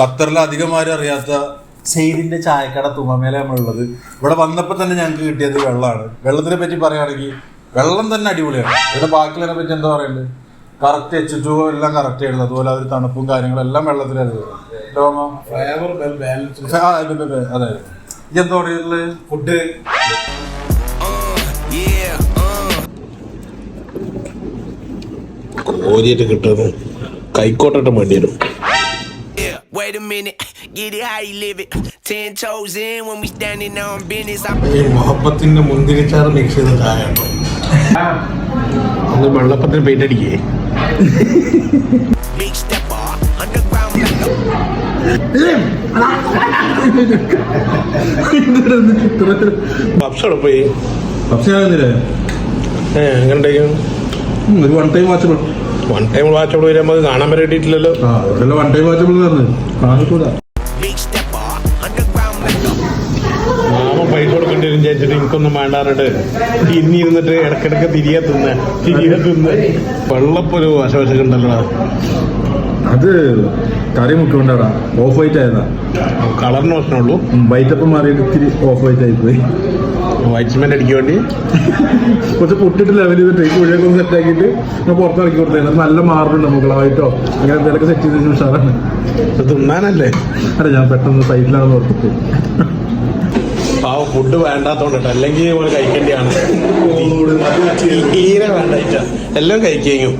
ഖത്തറിൽ അധികം ആരും അറിയാത്ത സെയ്ദിന്റെ ചായക്കട തുമ്മമേല നമ്മളുള്ളത്. ഇവിടെ വന്നപ്പോൾ തന്നെ ഞങ്ങൾക്ക് കിട്ടിയത് വെള്ളമാണ് വെള്ളത്തിനെ പറ്റി പറയുകയാണെങ്കിൽ വെള്ളം തന്നെ അടിപൊളിയാണ്. ഇവിടെ ബാക്കിയുള്ളതിനെ പറ്റി എന്താ പറയുന്നത് കറക്റ്റ് എച്ച് ടു എല്ലാം കറക്റ്റ് ആയിരുന്നു. അതുപോലെ അവർ തണുപ്പും കാര്യങ്ങളും എല്ലാം വെള്ളത്തിലായിരുന്നു. അതെ, ഇതെന്താ പറയുന്നത് ഫുഡ് കോരിയിട്ട് കിട്ടുന്നു. കൈക്കോട്ടിട്ട് വേണ്ടി വരും. Wait a minute, get it how you live it. Ten toes in when we standing on business. ഈ മുഹബത്തിന്റെ മുന്തിരിച്ചാറ് മിക്സ് ചെയ്ത ചായ ഉണ്ടോ അത് വെള്ളപ്പത്തിന് പെയിന്റ് അടിക്കേ big stepper, underground like pubs അവിടെ പോയി പക്ഷേ ഞാനെന്തില്ലേ ഏ എങ്ങനെയും ഒരു one time watchable one time watchable വരുമ്പോൾ കാണാൻ ആ വൺ ടൈം വാച്ചബിൾ മാമ പൈസ കൊടുക്കേണ്ടി വരും ചേച്ചിട്ട് എനിക്കൊന്നും വേണ്ടാറുണ്ട് ഇനി ഇരുന്നിട്ട് ഇടക്കിടക്ക് തിരികെ തിന്ന് തിരികെ തിന്ന്. വെള്ളപ്പൊരു വശവശക്കുണ്ടല്ലോ അത് കറി മുട്ടുകൊണ്ടാടാ ഓഫ് വൈറ്റ് ആയതാ. കളറിന് പ്രശ്നമുള്ളൂ. വൈറ്റ് അപ്പം മാറിയിട്ട് ഇത്തിരി ഓഫ് വൈറ്റ് ആയി പോയി വൈറ്റ് സിമെന്റ് അടിക്കാൻ വേണ്ടി. കുറച്ച് പൊട്ടിട്ട് ലെവൽ ചെയ്തിട്ട് ഈ കുഴിയൊക്കെ ഒന്ന് സെറ്റ് ആക്കിയിട്ട് ഞാൻ പുറത്തിറക്കി കൊടുത്തേ. നല്ല മാറുന്നുണ്ട് മുകളായിട്ടോ അങ്ങനെ എന്തെങ്കിലുമൊക്കെ സെറ്റ് ചെയ്തതിന് ഉഷാറാണ് ഇത് തിന്നാനല്ലേ? അല്ല ഞാൻ പെട്ടെന്ന് സൈറ്റിലാണെന്ന് ഓർത്തിട്ട്. പാവ ഫുഡ് വേണ്ടാത്തോണ്ടിട്ട്. അല്ലെങ്കിൽ നമ്മൾ കഴിക്കേണ്ടിയാണ്. തീരെ വേണ്ട എല്ലാം കഴിക്കും